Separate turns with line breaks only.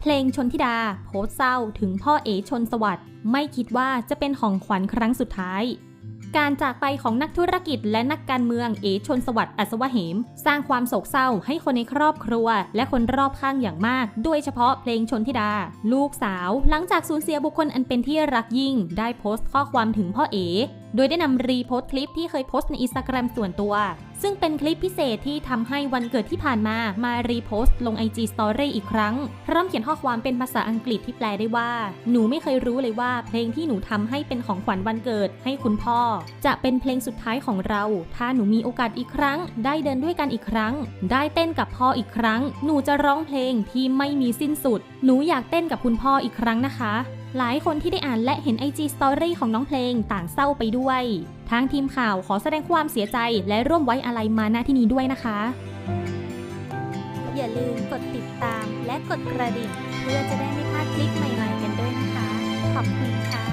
เพลงชนทิดา โพสเศร้าถึงพ่อเอชนสวัสด์ไม่คิดว่าจะเป็นของขวัญครั้งสุดท้าย การจากไปของนักธุรกิจและนักการเมืองเอชนสวัสดิ์อัศวะเหม สร้างความโศกเศร้าให้คนในครอบครัว และคนรอบข้างอย่างมาก โดยเฉพาะเพลงชนทิดา ลูกสาว หลังจากสูญเสียบุคคลอันเป็นที่รักยิ่ง ได้โพสต์ข้อความถึงพ่อเอ โดยได้นำรีโพสต์คลิปที่เคยโพสต์ในอินสตาแกรมส่วนตัว ซึ่งเป็นคลิปพิเศษที่ทำให้วันเกิดที่ผ่านมามารีโพสต์ลง IG Story อีกครั้ง พร้อมเขียนข้อความเป็นภาษาอังกฤษที่แปลได้ว่า หนูไม่เคยรู้เลยว่า เพลงที่หนูทำให้เป็นของขวัญวันเกิดให้คุณพ่อ จะเป็นเพลงสุดท้ายของเรา ถ้าหนูมีโอกาสอีกครั้ง ได้เดินด้วยกันอีกครั้ง ได้เต้นกับพ่ออีกครั้ง หนูจะร้องเพลงที่ไม่มีสิ้นสุด หนูอยากเต้นกับคุณพ่ออีกครั้งนะคะ หลายคนที่ได้อ่านและเห็น IG Story ของน้องเพลงต่างเศร้าไปด้วย ทางทีมข่าวขอแสดงความเสียใจและร่วมไว้อาลัยมาณที่นี้ด้วยนะคะ อย่าลืมกดติดตามและกดกระดิ่ง เพื่อจะได้ไม่พลาดคลิปใหม่ๆกันด้วยนะคะ ขอบคุณค่ะ